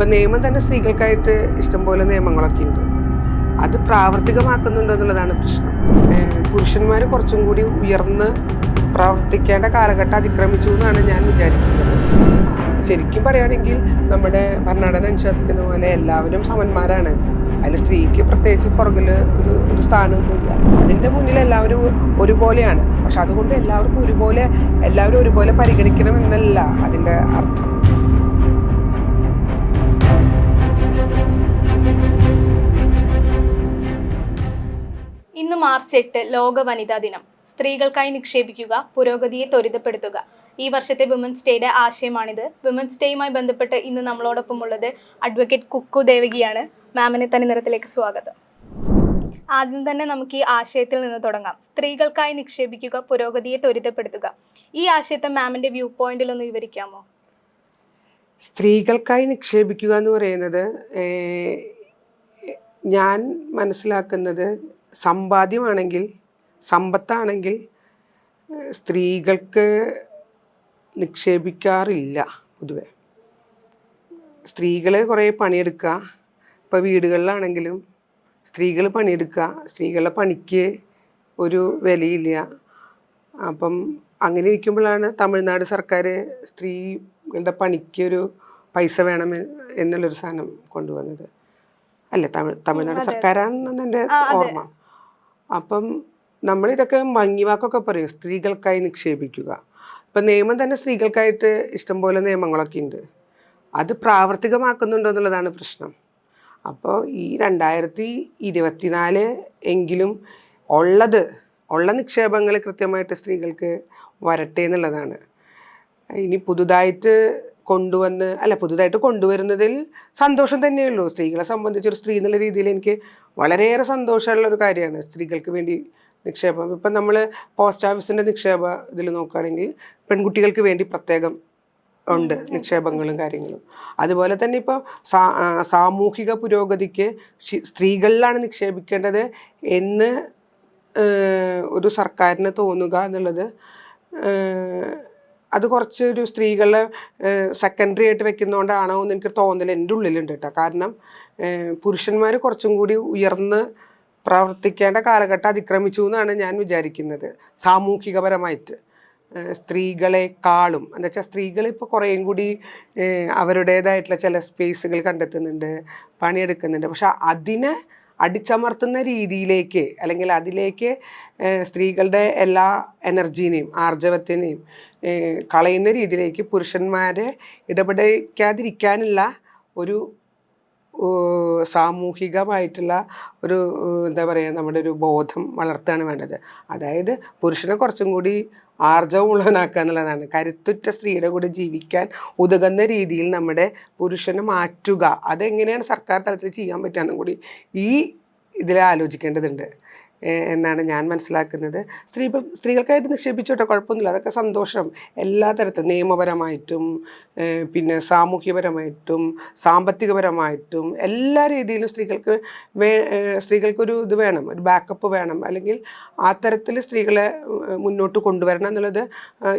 ഇപ്പം നിയമം തന്നെ സ്ത്രീകൾക്കായിട്ട് ഇഷ്ടംപോലെ നിയമങ്ങളൊക്കെ ഉണ്ട്. അത് പ്രാവർത്തികമാക്കുന്നുണ്ടോ എന്നുള്ളതാണ് പ്രശ്നം. പുരുഷന്മാർ കുറച്ചും കൂടി ഉയർന്ന് പ്രവർത്തിക്കേണ്ട കാലഘട്ടം അതിക്രമിച്ചു എന്നാണ് ഞാൻ വിചാരിക്കുന്നത്. ശരിക്കും പറയുകയാണെങ്കിൽ നമ്മുടെ ഭരണഘടന അനുശാസിക്കുന്ന പോലെ എല്ലാവരും സമന്മാരാണ്. അതിൽ സ്ത്രീക്ക് പ്രത്യേകിച്ച് പുറകിൽ ഒരു ഒരു സ്ഥാനമൊന്നുമില്ല. അതിന്റെ മുന്നിൽ എല്ലാവരും ഒരുപോലെയാണ്. പക്ഷെ അതുകൊണ്ട് എല്ലാവർക്കും ഒരുപോലെ എല്ലാവരും ഒരുപോലെ പരിഗണിക്കണം എന്നല്ല അതിന്റെ അർത്ഥം. മാർച്ച് എട്ട് ലോക വനിതാ ദിനം. സ്ത്രീകൾക്കായി നിക്ഷേപിക്കുക പുരോഗതിയെ ത്വരിതപ്പെടുത്തുക. ഈ വർഷത്തെ വിമൻസ് ഡേയുടെ ആശയമാണിത്. വിമൻസ് ഡേയുമായി ബന്ധപ്പെട്ട് ഇന്ന് നമ്മളോടൊപ്പം ഉള്ളത് അഡ്വക്കേറ്റ് കുക്കു ദേവകിയാണ്. മാമിനെ തന്നെ നിറത്തിലേക്ക് സ്വാഗതം. ആദ്യം തന്നെ നമുക്ക് ഈ ആശയത്തിൽ നിന്ന് തുടങ്ങാം. സ്ത്രീകൾക്കായി നിക്ഷേപിക്കുക പുരോഗതിയെ ത്വരിതപ്പെടുത്തുക. ഈ ആശയത്തെ മാമിന്റെ വ്യൂ പോയിന്റിൽ ഒന്ന് വിവരിക്കാമോ? സ്ത്രീകൾക്കായി നിക്ഷേപിക്കുക എന്ന് പറയുന്നത് ഞാൻ മനസ്സിലാക്കുന്നത് സമ്പാദ്യമാണെങ്കിൽ സമ്പത്താണെങ്കിൽ സ്ത്രീകൾക്ക് നിക്ഷേപിക്കാറില്ല പൊതുവെ. സ്ത്രീകളെ കുറേ പണിയെടുക്കുക. ഇപ്പോൾ വീടുകളിലാണെങ്കിലും സ്ത്രീകൾ പണിയെടുക്കുക. സ്ത്രീകളുടെ പണിക്ക് ഒരു വിലയില്ല. അപ്പം അങ്ങനെ ഇരിക്കുമ്പോഴാണ് തമിഴ്നാട് സർക്കാർ സ്ത്രീകളുടെ പണിക്കൊരു പൈസ വേണം എന്നുള്ളൊരു സാധനം കൊണ്ടുവന്നത്. അല്ലേ തമിഴ് തമിഴ്നാട് സർക്കാരാണെന്നാണ് എന്റെ ഓർമ്മ. അപ്പം നമ്മളിതൊക്കെ ഭംഗിവാക്കൊക്കെ പറയും സ്ത്രീകൾക്കായി നിക്ഷേപിക്കുക. ഇപ്പം നിയമം തന്നെ സ്ത്രീകൾക്കായിട്ട് ഇഷ്ടംപോലെ നിയമങ്ങളൊക്കെ ഉണ്ട്. അത് പ്രാവർത്തികമാക്കുന്നുണ്ടോ എന്നുള്ളതാണ് പ്രശ്നം. അപ്പോൾ ഈ രണ്ടായിരത്തി ഇരുപത്തിനാല് എങ്കിലും ഉള്ളത് ഉള്ള നിക്ഷേപങ്ങൾ കൃത്യമായിട്ട് സ്ത്രീകൾക്ക് വരട്ടെ എന്നുള്ളതാണ്. ഇനി പുതുതായിട്ട് കൊണ്ടുവന്ന് അല്ല പുതുതായിട്ട് കൊണ്ടുവരുന്നതിൽ സന്തോഷം തന്നെയുള്ളൂ. സ്ത്രീകളെ സംബന്ധിച്ച് ഒരു സ്ത്രീ എന്നുള്ള രീതിയിൽ എനിക്ക് വളരെയേറെ സന്തോഷമുള്ള ഒരു കാര്യമാണ്. സ്ത്രീകൾക്ക് വേണ്ടി നിക്ഷേപം. ഇപ്പം നമ്മൾ പോസ്റ്റ് ഓഫീസിന്റെ നിക്ഷേപ ഇതിൽ നോക്കുകയാണെങ്കിൽ പെൺകുട്ടികൾക്ക് വേണ്ടി പ്രത്യേകം ഉണ്ട് നിക്ഷേപങ്ങളും കാര്യങ്ങളും. അതുപോലെ തന്നെ ഇപ്പോൾ സാ സാമൂഹിക പുരോഗതിക്ക് സ്ത്രീകളിലാണ് നിക്ഷേപിക്കേണ്ടത് എന്ന് ഒരു സർക്കാരിന് തോന്നുക എന്നുള്ളത് അത് കുറച്ച് ഒരു സ്ത്രീകളെ സെക്കൻഡറി ആയിട്ട് വെക്കുന്നതുകൊണ്ടാണോ എന്ന് എനിക്ക് തോന്നൽ എന്റെ ഉള്ളിലുണ്ട് കേട്ടോ കാരണം പുരുഷന്മാർ കുറച്ചും കൂടി ഉയർന്ന് പ്രവർത്തിക്കേണ്ട കാലഘട്ടം അതിക്രമിച്ചു എന്നാണ് ഞാൻ വിചാരിക്കുന്നത്. സാമൂഹികപരമായിട്ട്. സ്ത്രീകളെക്കാളും എന്താ വെച്ചാൽ സ്ത്രീകൾ ഇപ്പോൾ കുറേയും കൂടി അവരുടേതായിട്ടുള്ള ചില സ്പേസുകൾ കണ്ടെത്തുന്നുണ്ട് പണിയെടുക്കുന്നുണ്ട്. പക്ഷെ അതിനെ അടിച്ചമർത്തുന്ന രീതിയിലേക്ക് അല്ലെങ്കിൽ അതിലേക്ക് സ്ത്രീകളുടെ എല്ലാ എനർജീനെയും ആർജവത്തിനെയും കളയുന്ന രീതിയിലേക്ക് പുരുഷന്മാരെ ഇടപെടിക്കാതിരിക്കാനുള്ള ഒരു സാമൂഹികമായിട്ടുള്ള ഒരു എന്താ പറയുക നമ്മുടെ ഒരു ബോധം വളർത്തുകയാണ് വേണ്ടത്. അതായത് പുരുഷനെ കുറച്ചും കൂടി ആർജവമുള്ളവനാക്കുക എന്നുള്ളതാണ് കരുത്തുറ്റ സ്ത്രീയുടെ കൂടെ ജീവിക്കാൻ ഉതകുന്ന രീതിയിൽ നമ്മുടെ പുരുഷനെ മാറ്റുക. അതെങ്ങനെയാണ് സർക്കാർ തലത്തിൽ ചെയ്യാൻ പറ്റുക എന്നും കൂടി ഈ ഇതിൽ ആലോചിക്കേണ്ടതുണ്ട്. എന്നാണ് ഞാൻ മനസ്സിലാക്കുന്നത്. സ്ത്രീ സ്ത്രീകൾക്കായിട്ട് നിക്ഷേപിച്ചോട്ടെ കുഴപ്പമൊന്നുമില്ല. അതൊക്കെ സന്തോഷം. എല്ലാ തരത്തിലും നിയമപരമായിട്ടും പിന്നെ സാമൂഹ്യപരമായിട്ടും സാമ്പത്തികപരമായിട്ടും എല്ലാ രീതിയിലും സ്ത്രീകൾക്ക് വേ സ്ത്രീകൾക്കൊരു ഇത് വേണം ഒരു ബാക്കപ്പ് വേണം. അല്ലെങ്കിൽ ആ തരത്തിൽ സ്ത്രീകളെ മുന്നോട്ട് കൊണ്ടുവരണം എന്നുള്ളത്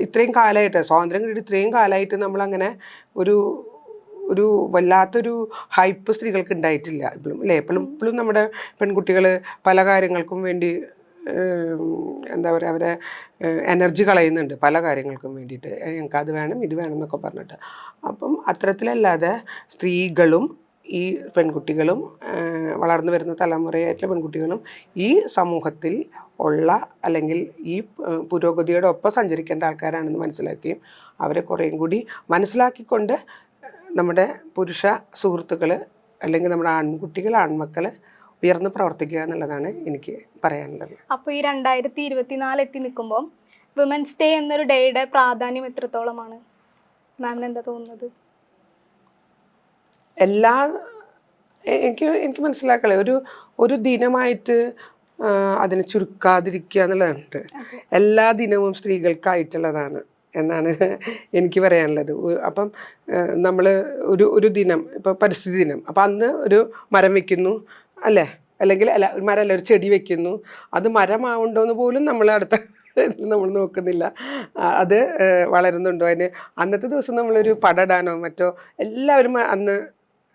ഇത്രയും കാലമായിട്ട് സ്വാതന്ത്ര്യം കിട്ടിയിട്ട് ഇത്രയും കാലമായിട്ട് നമ്മളങ്ങനെ ഒരു ഒരു വല്ലാത്തൊരു ഹൈപ്പ് സ്ത്രീകൾക്ക് ഉണ്ടായിട്ടില്ല ഇപ്പോഴും അല്ലേ? എപ്പോഴും ഇപ്പോഴും നമ്മുടെ പെൺകുട്ടികൾ പല കാര്യങ്ങൾക്കും വേണ്ടി എന്താ പറയുക അവരെ എനർജി കളയുന്നുണ്ട് പല കാര്യങ്ങൾക്കും വേണ്ടിയിട്ട്. ഞങ്ങൾക്ക് അത് വേണം ഇത് വേണം എന്നൊക്കെ പറഞ്ഞിട്ട്. അപ്പം അത്തരത്തിലല്ലാതെ സ്ത്രീകളും ഈ പെൺകുട്ടികളും വളർന്നു വരുന്ന തലമുറയായിട്ടുള്ള പെൺകുട്ടികളും ഈ സമൂഹത്തിൽ ഉള്ള അല്ലെങ്കിൽ ഈ പുരോഗതിയോടൊപ്പം സഞ്ചരിക്കേണ്ട ആൾക്കാരാണെന്ന് മനസ്സിലാക്കുകയും അവരെ കുറേയും കൂടി മനസ്സിലാക്കിക്കൊണ്ട് നമ്മുടെ പുരുഷ സുഹൃത്തുക്കൾ അല്ലെങ്കിൽ നമ്മുടെ ആൺകുട്ടികൾ ആൺമക്കൾ ഉയർന്ന് പ്രവർത്തിക്കുക എന്നുള്ളതാണ് എനിക്ക് പറയാനുള്ളത്. അപ്പോൾ ഈ രണ്ടായിരത്തി ഇരുപത്തിനാല് എത്തി നിൽക്കുമ്പോൾ വിമൻസ് ഡേ എന്നൊരു ഡേയുടെ പ്രാധാന്യം എത്രത്തോളമാണ്? മാമിന് എന്താ തോന്നുന്നത്? എല്ലാ എനിക്ക് എനിക്ക് മനസ്സിലാക്കളെ ഒരു ഒരു ദിനമായിട്ട് അതിനെ ചുരുക്കാതിരിക്കുക എന്നുള്ളതുണ്ട്. എല്ലാ ദിനവും സ്ത്രീകൾക്കായിട്ടുള്ളതാണ്. എന്നാണ് എനിക്ക് പറയാനുള്ളത്. അപ്പം നമ്മൾ ഒരു ഒരു ദിനം ഇപ്പോൾ പരിസ്ഥിതി ദിനം. അപ്പം അന്ന് ഒരു മരം വെക്കുന്നു അല്ലേ? അല്ലെങ്കിൽ അല്ല ഒരു മരം അല്ല ഒരു ചെടി വെക്കുന്നു. അത് മരമാവുണ്ടോ എന്ന് പോലും നമ്മൾ അടുത്ത നമ്മൾ നോക്കുന്നില്ല. അത് വളരുന്നുണ്ടോ? അതിന് അന്നത്തെ ദിവസം നമ്മളൊരു പടടാനോ മറ്റോ എല്ലാവരും അന്ന്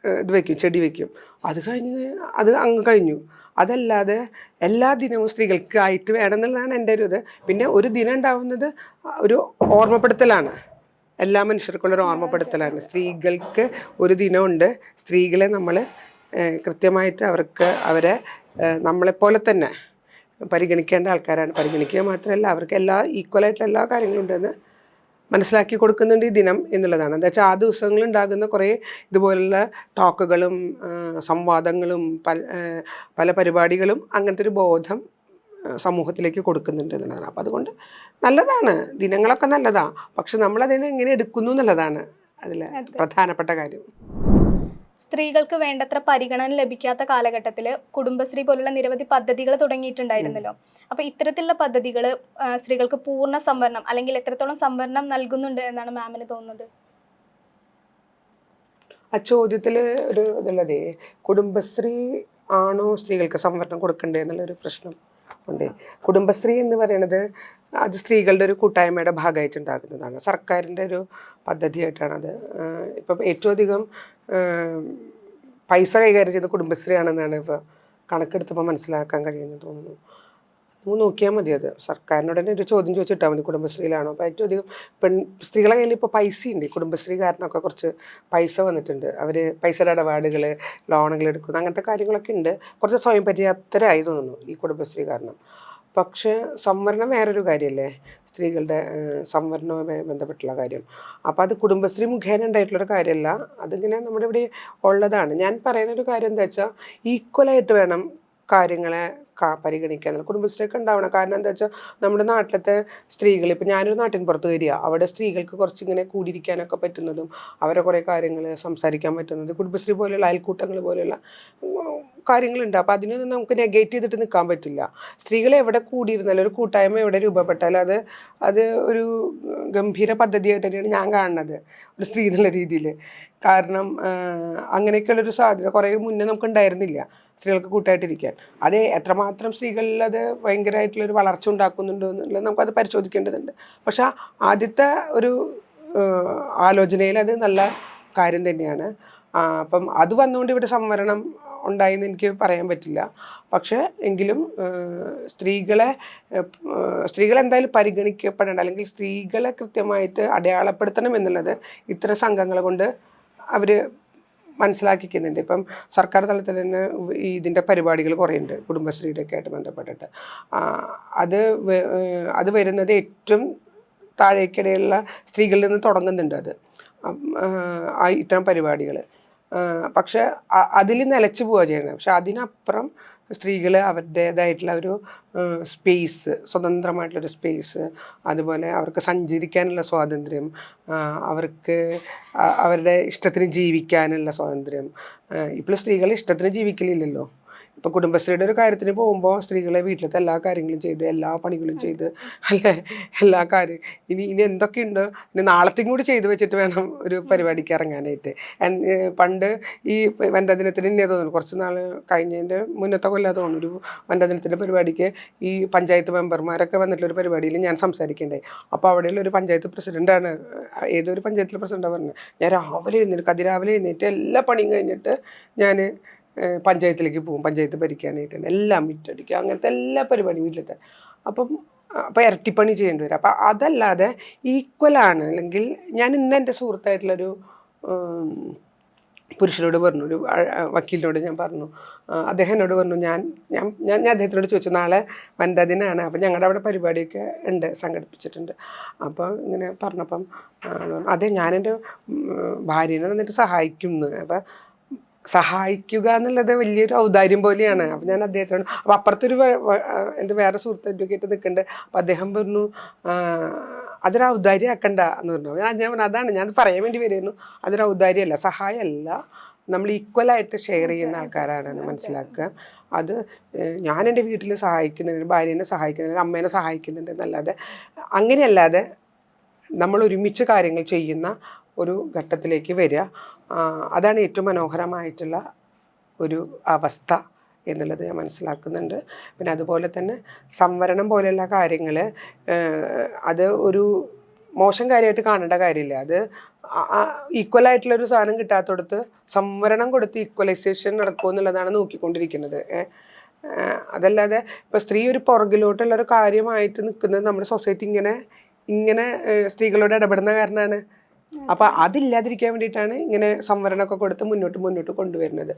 ഇത് വയ്ക്കും ചെടി വയ്ക്കും അത് കഴിഞ്ഞ് അത് അങ്ങ് കഴിഞ്ഞു. അതല്ലാതെ എല്ലാ ദിനവും സ്ത്രീകൾക്കായിട്ട് വേണം എന്നുള്ളതാണ് എന്റെ ഒരു ഇത്. പിന്നെ ഒരു ദിനം ഉണ്ടാവുന്നത് ഒരു ഓർമ്മപ്പെടുത്തലാണ്. എല്ലാ മനുഷ്യർക്കുള്ളൊരു ഓർമ്മപ്പെടുത്തലാണ്. സ്ത്രീകൾക്ക് ഒരു ദിനമുണ്ട്. സ്ത്രീകളെ നമ്മൾ കൃത്യമായിട്ട് അവർക്ക് അവരെ നമ്മളെപ്പോലെ തന്നെ പരിഗണിക്കേണ്ട ആൾക്കാരാണ്. പരിഗണിക്കുക മാത്രമല്ല അവർക്ക് എല്ലാ ഈക്വലായിട്ടുള്ള എല്ലാ കാര്യങ്ങളും ഉണ്ടെന്ന് മനസ്സിലാക്കി കൊടുക്കുന്നുണ്ട് ഈ ദിനം എന്നുള്ളതാണ്. എന്താ വെച്ചാൽ ആ ദിവസങ്ങളിൽ ഉണ്ടാകുന്ന കുറേ ഇതുപോലുള്ള ടോക്കുകളും സംവാദങ്ങളും പല പല പരിപാടികളും അങ്ങനത്തെ ഒരു ബോധം സമൂഹത്തിലേക്ക് കൊടുക്കുന്നുണ്ട് എന്നുള്ളതാണ്. അപ്പോൾ അതുകൊണ്ട് നല്ലതാണ്. ദിനങ്ങളൊക്കെ നല്ലതാണ് പക്ഷെ നമ്മളതിനെ എങ്ങനെ എടുക്കുന്നു എന്നുള്ളതാണ് അതിൽ പ്രധാനപ്പെട്ട കാര്യം. സ്ത്രീകൾക്ക് വേണ്ടത്ര പരിഗണന ലഭിക്കാത്ത കാലഘട്ടത്തിൽ കുടുംബശ്രീ പോലുള്ള നിരവധി പദ്ധതികൾ തുടങ്ങിയിട്ടുണ്ടായിരുന്നല്ലോ. അപ്പൊ ഇത്തരത്തിലുള്ള പദ്ധതികൾ സ്ത്രീകൾക്ക് പൂർണ സംവരണം അല്ലെങ്കിൽ എത്രത്തോളം സംവരണം നൽകുന്നുണ്ട് എന്നാണ് മാമിന് തോന്നുന്നത്? ആ ചോദ്യത്തിൽ ഒരു ഇതുള്ളതേ കുടുംബശ്രീ ആണോ സ്ത്രീകൾക്ക് സംവരണം കൊടുക്കണ്ടേ എന്നുള്ളൊരു പ്രശ്നം. ഉണ്ട്. കുടുംബശ്രീ എന്ന് പറയുന്നത് അത് സ്ത്രീകളുടെ ഒരു കൂട്ടായ്മയുടെ ഭാഗമായിട്ടുണ്ടാകുന്നതാണ്. സർക്കാരിന്റെ ഒരു പദ്ധതിയായിട്ടാണ് അത് ഇപ്പം ഏറ്റവും അധികം പൈസ കൈകാര്യം ചെയ്യുന്ന കുടുംബശ്രീ ആണെന്നാണ് ഇപ്പോൾ കണക്കെടുത്തപ്പോൾ മനസ്സിലാക്കാൻ കഴിയുന്നത് തോന്നുന്നു. നോക്കിയാൽ മതി അത്. സർക്കാരിനോട് തന്നെ ഒരു ചോദ്യം ചോദിച്ചിട്ടാൽ മതി കുടുംബശ്രീയിലാണോ? അപ്പോൾ ഏറ്റവും അധികം പെൺ സ്ത്രീകളെ കയ്യിൽ ഇപ്പോൾ പൈസ ഉണ്ട് കുടുംബശ്രീ കാരനൊക്കെ കുറച്ച് പൈസ വന്നിട്ടുണ്ട്. അവർ പൈസയുടെ ഇടപാടുകൾ ലോണുകൾ എടുക്കുന്നു അങ്ങനത്തെ കാര്യങ്ങളൊക്കെ ഉണ്ട്. കുറച്ച് സ്വയം പര്യാപ്തരായി തോന്നുന്നു ഈ കുടുംബശ്രീ കാരണം. പക്ഷേ സംവരണം വേറൊരു കാര്യമല്ലേ സ്ത്രീകളുടെ സംവരണവുമായി ബന്ധപ്പെട്ടുള്ള കാര്യം. അപ്പോൾ അത് കുടുംബശ്രീ മുഖേന ഉണ്ടായിട്ടുള്ളൊരു കാര്യമല്ല അതിങ്ങനെ നമ്മുടെ ഇവിടെ ഉള്ളതാണ്. ഞാൻ പറയുന്നൊരു കാര്യം എന്താ വെച്ചാൽ ഈക്വലായിട്ട് വേണം കാര്യങ്ങളെ പരിഗണിക്കാൻ കുടുംബശ്രീയൊക്കെ ഉണ്ടാവണം. കാരണം എന്താ വെച്ചാൽ നമ്മുടെ നാട്ടിലത്തെ സ്ത്രീകൾ ഇപ്പം ഞാനൊരു നാട്ടിൻ പുറത്ത് വരിക. അവിടെ സ്ത്രീകൾക്ക് കുറച്ചിങ്ങനെ കൂടിയിരിക്കാനൊക്കെ പറ്റുന്നതും അവരെ കുറേ കാര്യങ്ങൾ സംസാരിക്കാൻ പറ്റുന്നത് കുടുംബശ്രീ പോലെയുള്ള അയൽക്കൂട്ടങ്ങൾ പോലെയുള്ള കാര്യങ്ങളുണ്ട്. അപ്പോൾ അതിനൊന്നും നമുക്ക് നെഗേറ്റ് ചെയ്തിട്ട് നിൽക്കാൻ പറ്റില്ല. സ്ത്രീകൾ എവിടെ കൂടിയിരുന്നാലും ഒരു കൂട്ടായ്മ എവിടെ രൂപപ്പെട്ടാലും അത് അത് ഒരു ഗംഭീര പദ്ധതിയായിട്ട് തന്നെയാണ് ഞാൻ കാണുന്നത്. ഒരു സ്ത്രീ എന്നുള്ള രീതിയിൽ കാരണം അങ്ങനെയൊക്കെയുള്ളൊരു സാധ്യത കുറേ മുന്നേ നമുക്ക് ഉണ്ടായിരുന്നില്ല സ്ത്രീകൾക്ക് കൂട്ടായിട്ടിരിക്കാൻ. അത് എത്രമാത്രം സ്ത്രീകളിൽ അത് ഭയങ്കരമായിട്ടുള്ളൊരു വളർച്ച ഉണ്ടാക്കുന്നുണ്ടോ എന്നുള്ളത് നമുക്കത് പരിശോധിക്കേണ്ടതുണ്ട്. പക്ഷെ ആദ്യത്തെ ഒരു ആലോചനയിൽ അത് നല്ല കാര്യം തന്നെയാണ്. അപ്പം അത് വന്നുകൊണ്ട് ഇവിടെ സംവരണം ഉണ്ടായെന്ന് എനിക്ക് പറയാൻ പറ്റില്ല. പക്ഷേ എങ്കിലും സ്ത്രീകളെ സ്ത്രീകൾ എന്തായാലും പരിഗണിക്കപ്പെടേണ്ട അല്ലെങ്കിൽ സ്ത്രീകളെ കൃത്യമായിട്ട് അടയാളപ്പെടുത്തണം എന്നുള്ളത് ഇത്തരം സംഘങ്ങളെ കൊണ്ട് അവർ മനസ്സിലാക്കിക്കുന്നുണ്ട്. ഇപ്പം സർക്കാർ തലത്തിൽ തന്നെ ഇതിന്റെ പരിപാടികൾ കുറേ ഉണ്ട് കുടുംബശ്രീയുടെ ഒക്കെ ആയിട്ട് ബന്ധപ്പെട്ടിട്ട്. അത് അത് വരുന്നത് ഏറ്റവും താഴേക്കിടയിലുള്ള സ്ത്രീകളിൽ നിന്ന് തുടങ്ങുന്നുണ്ട് അത്. ഇത്തരം പരിപാടികൾ പക്ഷെ അതിൽ നിലച്ചു പോവുക ചെയ്യണം പക്ഷെ അതിനപ്പുറം സ്ത്രീകൾ അവരുടേതായിട്ടുള്ള ഒരു സ്പേസ് സ്വതന്ത്രമായിട്ടുള്ളൊരു സ്പേസ് അതുപോലെ അവർക്ക് സഞ്ചരിക്കാനുള്ള സ്വാതന്ത്ര്യം അവർക്ക് അവരുടെ ഇഷ്ടത്തിന് ജീവിക്കാനുള്ള സ്വാതന്ത്ര്യം. ഇപ്പോൾ സ്ത്രീകൾ ഇഷ്ടത്തിന് ജീവിക്കലില്ലല്ലോ. ഇപ്പോൾ കുടുംബശ്രീയുടെ ഒരു കാര്യത്തിന് പോകുമ്പോൾ സ്ത്രീകളെ വീട്ടിലത്തെ എല്ലാ കാര്യങ്ങളും ചെയ്ത് എല്ലാ പണികളും ചെയ്ത് അല്ലേ? എല്ലാ കാര്യം. ഇനി ഇനി എന്തൊക്കെയുണ്ട്? ഇനി നാളത്തെയും കൂടി ചെയ്ത് വെച്ചിട്ട് വേണം ഒരു പരിപാടിക്ക് ഇറങ്ങാനായിട്ട്. പണ്ട് ഈ വനിതാ ദിനത്തിന് ഇന്നേ തോന്നുന്നു കുറച്ച് നാൾ കഴിഞ്ഞതിന്റെ മുന്നത്തെ കൊല്ലാ തോന്നുന്നു ഒരു വനിതാ പരിപാടിക്ക് ഈ പഞ്ചായത്ത് മെമ്പർമാരൊക്കെ വന്നിട്ടുള്ളൊരു പരിപാടിയിൽ ഞാൻ സംസാരിക്കണ്ടായി അപ്പോൾ അവിടെയുള്ള ഒരു പഞ്ചായത്ത് പ്രസിഡന്റാണ് ഏതൊരു പഞ്ചായത്തിലെ പ്രസിഡന്റാണ് പറഞ്ഞത് ഞാൻ രാവിലെ എഴുന്നേറ്റ് അതിരാവിലെ എഴുന്നേറ്റ് എല്ലാ പണിയും കഴിഞ്ഞിട്ട് ഞാൻ പഞ്ചായത്തിലേക്ക് പോകും. പഞ്ചായത്ത് ഭരിക്കാനായിട്ട് എല്ലാം മിറ്റടിക്കുക അങ്ങനത്തെ എല്ലാ പരിപാടിയും വീട്ടിലത്തെ അപ്പം അപ്പോൾ ഇരട്ടിപ്പണി ചെയ്യേണ്ടി വരും. അപ്പം അതല്ലാതെ ഈക്വലാണ് അല്ലെങ്കിൽ ഞാൻ ഇന്ന് എന്റെ സുഹൃത്തായിട്ടുള്ളൊരു പുരുഷനോട് പറഞ്ഞു. ഒരു വക്കീലിനോട് ഞാൻ പറഞ്ഞു. അദ്ദേഹം എന്നോട് പറഞ്ഞു ഞാൻ ഞാൻ ഞാൻ ഞാൻ അദ്ദേഹത്തിനോട് ചോദിച്ചു. നാളെ വനിതാ ദിനമാണ് അപ്പം ഞങ്ങളുടെ അവിടെ പരിപാടിയൊക്കെ ഉണ്ട്. സംഘടിപ്പിച്ചിട്ടുണ്ട്. അപ്പോൾ ഇങ്ങനെ പറഞ്ഞപ്പം അതെ ഞാനെന്റെ ഭാര്യനെ നന്നായിട്ട് സഹായിക്കുന്നു. അപ്പം സഹായിക്കുക എന്നുള്ളത് വലിയൊരു ഔദാര്യം പോലെയാണ്. അപ്പം ഞാൻ അദ്ദേഹത്തോട് അപ്പം അപ്പുറത്തൊരു എന്റെ വേറെ സുഹൃത്ത് അഡ്വക്കേറ്റ് നിൽക്കുന്നുണ്ട്. അപ്പം അദ്ദേഹം പറഞ്ഞു അതൊരു ഔദാര്യം ആക്കണ്ട എന്ന് പറഞ്ഞു. ഞാൻ ഞാൻ പറഞ്ഞു അതാണ് ഞാൻ പറയാൻ വേണ്ടി വരുന്നു. അതൊരു ഔദാര്യമല്ല സഹായമല്ല. നമ്മൾ ഈക്വലായിട്ട് ഷെയർ ചെയ്യുന്ന ആൾക്കാരാണെന്ന് മനസ്സിലാക്കുക. അത് ഞാൻ എന്റെ വീട്ടിൽ സഹായിക്കുന്നുണ്ട് ഭാര്യനെ സഹായിക്കുന്നുണ്ട് അമ്മേനെ സഹായിക്കുന്നുണ്ട് എന്നല്ലാതെ അങ്ങനെയല്ലാതെ നമ്മൾ ഒരുമിച്ച് കാര്യങ്ങൾ ചെയ്യുന്ന ഒരു ഘട്ടത്തിലേക്ക് വരിക. അതാണ് ഏറ്റവും മനോഹരമായിട്ടുള്ള ഒരു അവസ്ഥ എന്നുള്ളത് ഞാൻ മനസ്സിലാക്കുന്നുണ്ട്. പിന്നെ അതുപോലെ തന്നെ സംവരണം പോലെയുള്ള കാര്യങ്ങൾ അത് ഒരു മോശം കാര്യമായിട്ട് കാണേണ്ട കാര്യമില്ല. അത് ഈക്വൽ ആയിട്ടുള്ള ഒരു സാധനം കിട്ടാത്തടത്ത് സംവരണം കൊടുത്ത് ഈക്വലൈസേഷൻ നടക്കുമോ എന്നുള്ളതാണ് നോക്കിക്കൊണ്ടിരിക്കുന്നത്. അതല്ലാതെ ഇപ്പോൾ സ്ത്രീ ഒരു പുറകിലോട്ടുള്ള ഒരു കാര്യമായിട്ട് നിൽക്കുന്നത് നമ്മുടെ സൊസൈറ്റി ഇങ്ങനെ ഇങ്ങനെ സ്ത്രീകളോട് ഇടപെടുന്ന കാരണമാണ്. അപ്പൊ അതില്ലാതിരിക്കാൻ വേണ്ടിയിട്ടാണ് ഇങ്ങനെ സംവരണമൊക്കെ കൊടുത്ത് മുന്നോട്ട് മുന്നോട്ട് കൊണ്ടുവരുന്നത്.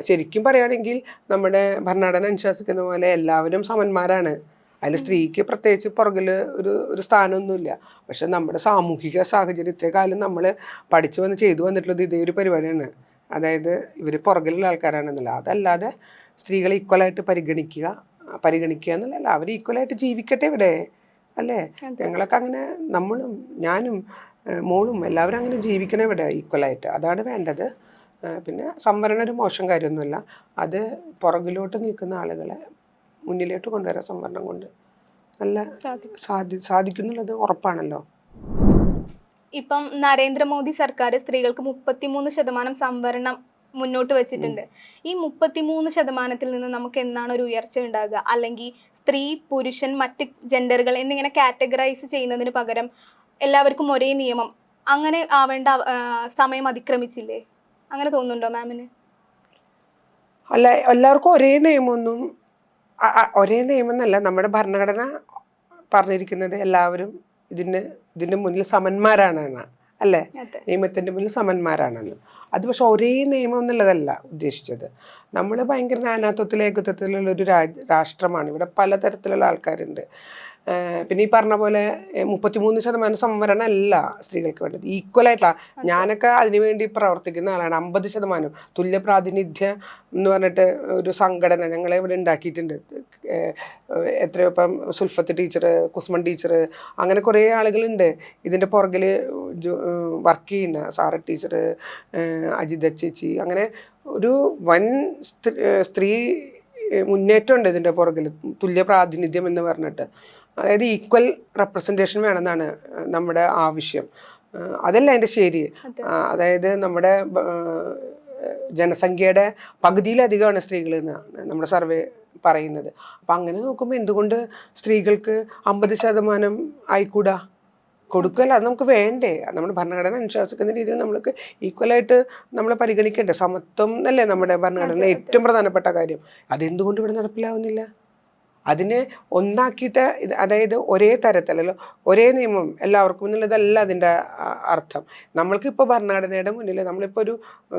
ശരിക്കും പറയുകയാണെങ്കിൽ നമ്മുടെ ഭരണഘടന അനുശാസിക്കുന്ന പോലെ എല്ലാവരും സമന്മാരാണ്. അതിൽ സ്ത്രീക്ക് പ്രത്യേകിച്ച് പുറകിൽ ഒരു ഒരു സ്ഥാനമൊന്നുമില്ല. പക്ഷെ നമ്മുടെ സാമൂഹിക സാഹചര്യം ഇത്രയും കാലം നമ്മൾ പഠിച്ചു വന്ന് ചെയ്തു വന്നിട്ടുള്ളത് ഇതേ ഒരു പരിപാടിയാണ്. അതായത് ഇവർ പുറകിലുള്ള ആൾക്കാരാണെന്നല്ല. അതല്ലാതെ സ്ത്രീകളെ ഈക്വലായിട്ട് പരിഗണിക്കുക പരിഗണിക്കുക എന്നല്ല അവർ ഈക്വലായിട്ട് ജീവിക്കട്ടെ ഇവിടെ. അല്ലേ? ഞങ്ങളൊക്കെ അങ്ങനെ നമ്മളും ഞാനും മോളും എല്ലാവരും അങ്ങനെ ജീവിക്കണം ഇവിടെ ഈക്വലായിട്ട് അതാണ് വേണ്ടത്. പിന്നെ സംവരണം ഒരു മോശം കാര്യമൊന്നുമല്ല. അത് പുറകിലോട്ട് നിൽക്കുന്ന ആളുകളെ മുന്നിലോട്ട് കൊണ്ടുവരാൻ സംവരണം കൊണ്ട് നല്ല സാധിക്കും. സാധി സാധിക്കുന്നുള്ളത് ഉറപ്പാണല്ലോ. ഇപ്പം നരേന്ദ്രമോദി സർക്കാർ സ്ത്രീകൾക്ക് മുപ്പത്തിമൂന്ന് ശതമാനം സംവരണം മുന്നോട്ട് വെച്ചിട്ടുണ്ട്. ഈ മുപ്പത്തിമൂന്ന് ശതമാനത്തിൽ നിന്ന് നമുക്ക് എന്താണ് ഒരു ഉയർച്ച ഉണ്ടാകുക? അല്ലെങ്കിൽ സ്ത്രീ പുരുഷൻ മറ്റ് ജെൻഡറുകൾ എന്നിങ്ങനെ കാറ്റഗറൈസ് ചെയ്യുന്നതിന് പകരം എല്ലാവർക്കും ഒരേ നിയമം. അങ്ങനെ ആവേണ്ട സമയം അതിക്രമിച്ചില്ലേ? അങ്ങനെ തോന്നുന്നുണ്ടോ മാമിന്? അല്ല എല്ലാവർക്കും ഒരേ നിയമമൊന്നും ഒരേ നിയമം എന്നല്ല നമ്മുടെ ഭരണഘടന പറഞ്ഞിരിക്കുന്നത് എല്ലാവരും ഇതിന് ഇതിന്റെ മുന്നിൽ സമന്മാരാണെന്നാണ്. അല്ലേ? നിയമത്തിന്റെ നിയമത്തിന്റെ മുന്നിൽ സമന്മാരാണെന്ന്. അത് പക്ഷെ ഒരേ നിയമം എന്നുള്ളതല്ല ഉദ്ദേശിച്ചത്. നമ്മൾ ഭയങ്കര നാനാത്വത്തിലേകത്വത്തിലുള്ള ഒരു രാജ് രാഷ്ട്രമാണ്. ഇവിടെ പലതരത്തിലുള്ള ആൾക്കാരുണ്ട്. പിന്നെ ഈ പറഞ്ഞ പോലെ മുപ്പത്തിമൂന്ന് ശതമാനം സംവരണം അല്ല സ്ത്രീകൾക്ക് വേണ്ടത്. ഈക്വൽ ആയിട്ടുള്ള. ഞാനൊക്കെ അതിനുവേണ്ടി പ്രവർത്തിക്കുന്ന ആളാണ്. അമ്പത് ശതമാനം. തുല്യ പ്രാതിനിധ്യം എന്ന് പറഞ്ഞിട്ട് ഒരു സംഘടന ഞങ്ങളെ ഇവിടെ ഉണ്ടാക്കിയിട്ടുണ്ട്. എത്രയോ ഇപ്പം സുൽഫത്ത് ടീച്ചർ കുസ്മൻ ടീച്ചർ അങ്ങനെ കുറേ ആളുകളുണ്ട്. ഇതിന്റെ പുറകിൽ വർക്ക് ചെയ്യുന്ന സാറ ടീച്ചർ അജിത ചേച്ചി അങ്ങനെ ഒരു വൻ സ്ത്രീ സ്ത്രീ മുന്നേറ്റമുണ്ട് ഇതിന്റെ പുറകിൽ തുല്യ പ്രാതിനിധ്യം എന്ന് പറഞ്ഞിട്ട്. അതായത് ഈക്വൽ റെപ്രസെന്റേഷൻ വേണമെന്നാണ് നമ്മുടെ ആവശ്യം. അതല്ല അതിന്റെ ശരി. അതായത് നമ്മുടെ ജനസംഖ്യയുടെ പകുതിയിലധികമാണ് സ്ത്രീകൾ എന്ന് നമ്മുടെ സർവേ പറയുന്നത്. അപ്പം അങ്ങനെ നോക്കുമ്പോൾ എന്തുകൊണ്ട് സ്ത്രീകൾക്ക് അമ്പത് ശതമാനം ആയിക്കൂടാ? കൊടുക്കല്ല അത് നമുക്ക് വേണ്ടേ. നമ്മുടെ ഭരണഘടന അനുശാസിക്കുന്ന രീതിയിൽ നമ്മൾക്ക് ഈക്വലായിട്ട് നമ്മൾ പരിഗണിക്കേണ്ടേ. സമത്വം എന്നല്ലേ നമ്മുടെ ഭരണഘടന ഏറ്റവും പ്രധാനപ്പെട്ട കാര്യം. അതെന്തുകൊണ്ട് ഇവിടെ നടപ്പിലാവുന്നില്ല? അതിനെ ഒന്നാക്കിയിട്ട് അതായത് ഒരേ തരത്തിലല്ലോ ഒരേ നിയമം എല്ലാവർക്കും എന്നുള്ളതല്ല അതിന്റെ അർത്ഥം. നമ്മൾക്കിപ്പോൾ ഭരണഘടനയുടെ മുന്നിൽ നമ്മളിപ്പോൾ ഒരു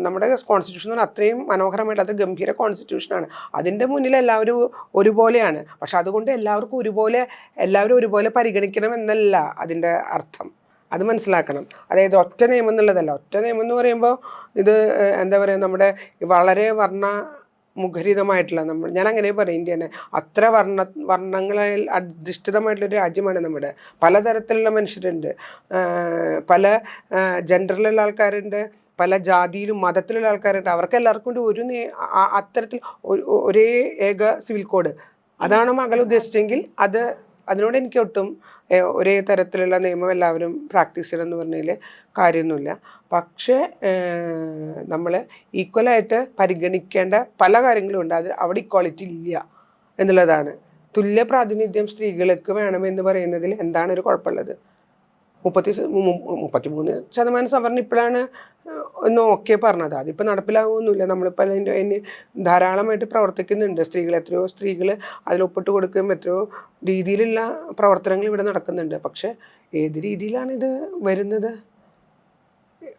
നമ്മുടെ കോൺസ്റ്റിറ്റ്യൂഷൻ എന്ന് പറഞ്ഞാൽ അത്രയും മനോഹരമായിട്ട് അത് ഗംഭീര കോൺസ്റ്റിറ്റ്യൂഷനാണ് അതിന്റെ മുന്നിൽ എല്ലാവരും ഒരുപോലെയാണ്. പക്ഷെ അതുകൊണ്ട് എല്ലാവർക്കും ഒരുപോലെ എല്ലാവരും ഒരുപോലെ പരിഗണിക്കണം എന്നല്ല അതിന്റെ അർത്ഥം. അത് മനസ്സിലാക്കണം. അതായത് ഒറ്റ നിയമം എന്നുള്ളതല്ല. ഒറ്റ നിയമം എന്ന് പറയുമ്പോൾ ഇത് എന്താ പറയുക നമ്മുടെ വളരെ വർണ മുഖരിതമായിട്ടുള്ള നമ്മൾ ഞാൻ അങ്ങനെ പറയും ഇന്ത്യനെ അത്ര വർണ വർണങ്ങളിൽ അധിഷ്ഠിതമായിട്ടുള്ളൊരു രാജ്യമാണ് നമ്മുടെ. പലതരത്തിലുള്ള മനുഷ്യരുണ്ട്. പല ജെൻഡറിലുള്ള ആൾക്കാരുണ്ട് പല ജാതിയിലും മതത്തിലുള്ള ആൾക്കാരുണ്ട്. അവർക്ക് എല്ലാവർക്കും കൂടി ഒരു അത്തരത്തിൽ ഒരു- ഒരേ ഏക സിവിൽ കോഡ് അതാണ് മകൾ ഉദ്ദേശിച്ചെങ്കിൽ അത് അതിനോട് എനിക്ക് ഒട്ടും ഒരേ തരത്തിലുള്ള നിയമം എല്ലാവരും പ്രാക്ടീസ് ചെയ്യണം എന്ന് പറഞ്ഞതിൽ കാര്യമൊന്നുമില്ല. പക്ഷേ നമ്മൾ ഈക്വലായിട്ട് പരിഗണിക്കേണ്ട പല കാര്യങ്ങളും ഉണ്ട്. അത് അവിടെ ഇക്വാളിറ്റി ഇല്ല എന്നുള്ളതാണ്. തുല്യ പ്രാതിനിധ്യം സ്ത്രീകൾക്ക് വേണമെന്ന് പറയുന്നതിൽ എന്താണ് ഒരു കുഴപ്പമുള്ളത്? മുപ്പത്തി മുപ്പത്തി മൂന്ന് ശതമാനം സംവരണം ഇപ്പോഴാണ് ഒന്ന് ഓക്കെ പറഞ്ഞത്. അതിപ്പോൾ നടപ്പിലാവുമൊന്നുമില്ല നമ്മളിപ്പോൾ അതിന്റെ അതിന് ധാരാളമായിട്ട് പ്രവർത്തിക്കുന്നുണ്ട്. സ്ത്രീകൾ എത്രയോ സ്ത്രീകൾ അതിൽ ഒപ്പിട്ട് കൊടുക്കുകയും എത്രയോ രീതിയിലുള്ള പ്രവർത്തനങ്ങൾ ഇവിടെ നടക്കുന്നുണ്ട്. പക്ഷേ ഏത് രീതിയിലാണ് ഇത് വരുന്നത്?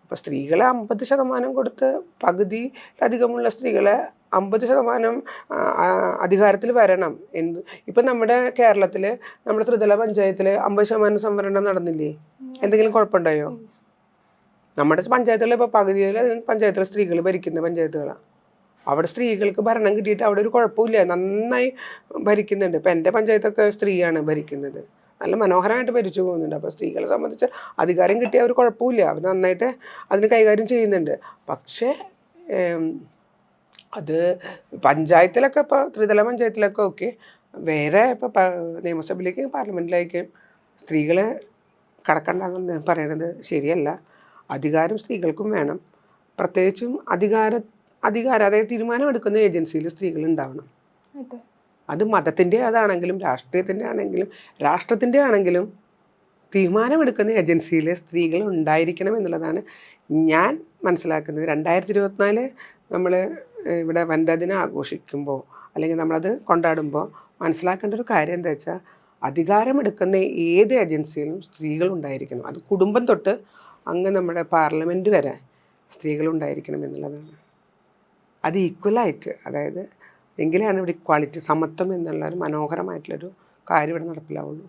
ഇപ്പോൾ സ്ത്രീകളെ അമ്പത് ശതമാനം കൊടുത്ത് പകുതി അധികമുള്ള സ്ത്രീകളെ അമ്പത് ശതമാനം അധികാരത്തിൽ വരണം. എന്ത് ഇപ്പം നമ്മുടെ കേരളത്തിൽ നമ്മുടെ ത്രിതല പഞ്ചായത്തിൽ അമ്പത് ശതമാനം സംവരണം നടന്നില്ലേ? എന്തെങ്കിലും കുഴപ്പമുണ്ടായോ? നമ്മുടെ പഞ്ചായത്തുകളിൽ ഇപ്പോൾ പകുതിയിൽ പഞ്ചായത്തിലെ സ്ത്രീകൾ ഭരിക്കുന്ന പഞ്ചായത്തുകളാണ് അവിടെ സ്ത്രീകൾക്ക് ഭരണം കിട്ടിയിട്ട് അവിടെ ഒരു കുഴപ്പമില്ല. നന്നായി ഭരിക്കുന്നുണ്ട്. ഇപ്പം എന്റെ പഞ്ചായത്തൊക്കെ സ്ത്രീയാണ് ഭരിക്കുന്നത്. നല്ല മനോഹരമായിട്ട് ഭരിച്ചു പോകുന്നുണ്ട്. അപ്പോൾ സ്ത്രീകളെ സംബന്ധിച്ച് അധികാരം കിട്ടിയ ഒരു കുഴപ്പമില്ല അവർ നന്നായിട്ട് അതിന് കൈകാര്യം ചെയ്യുന്നുണ്ട്. പക്ഷേ അത് പഞ്ചായത്തിലൊക്കെ ഇപ്പോൾ ത്രിതല പഞ്ചായത്തിലൊക്കെ ഓക്കെ വേറെ ഇപ്പോൾ നിയമസഭയിലേക്ക് പാർലമെന്റിലേക്ക് സ്ത്രീകളെ കടക്കണ്ടെന്ന് പറയുന്നത് ശരിയല്ല. അധികാരം സ്ത്രീകൾക്കും വേണം. പ്രത്യേകിച്ചും അധികാര അധികാര അതായത് തീരുമാനം എടുക്കുന്ന ഏജൻസിയിൽ സ്ത്രീകൾ ഉണ്ടാവണം. അതെ മതത്തിന്റെ അതാണെങ്കിലും രാഷ്ട്രീയത്തിന്റെ ആണെങ്കിലും രാഷ്ട്രത്തിന്റെ ആണെങ്കിലും തീരുമാനമെടുക്കുന്ന ഏജൻസിയിൽ സ്ത്രീകൾ ഉണ്ടായിരിക്കണം എന്നുള്ളതാണ് ഞാൻ മനസ്സിലാക്കുന്നത്. രണ്ടായിരത്തി ഇരുപത്തിനാല് നമ്മൾ ഇവിടെ വനിതാ ദിനം ആഘോഷിക്കുമ്പോൾ അല്ലെങ്കിൽ നമ്മളത് കൊണ്ടാടുമ്പോൾ മനസ്സിലാക്കേണ്ട ഒരു കാര്യം എന്താ വെച്ചാൽ അധികാരമെടുക്കുന്ന ഏത് ഏജൻസിയിലും സ്ത്രീകൾ ഉണ്ടായിരിക്കണം. അത് കുടുംബം തൊട്ട് അങ്ങ് നമ്മുടെ പാർലമെന്റ് വരെ സ്ത്രീകൾ ഉണ്ടായിരിക്കണം എന്നുള്ളതാണ്. അത് ഈക്വലായിട്ട് അതായത് എങ്കിലാണ് ഇവിടെ ഇക്വാളിറ്റി സമത്വം എന്നുള്ള ഒരു മനോഹരമായിട്ടുള്ളൊരു കാര്യം ഇവിടെ നടപ്പിലാവുള്ളൂ.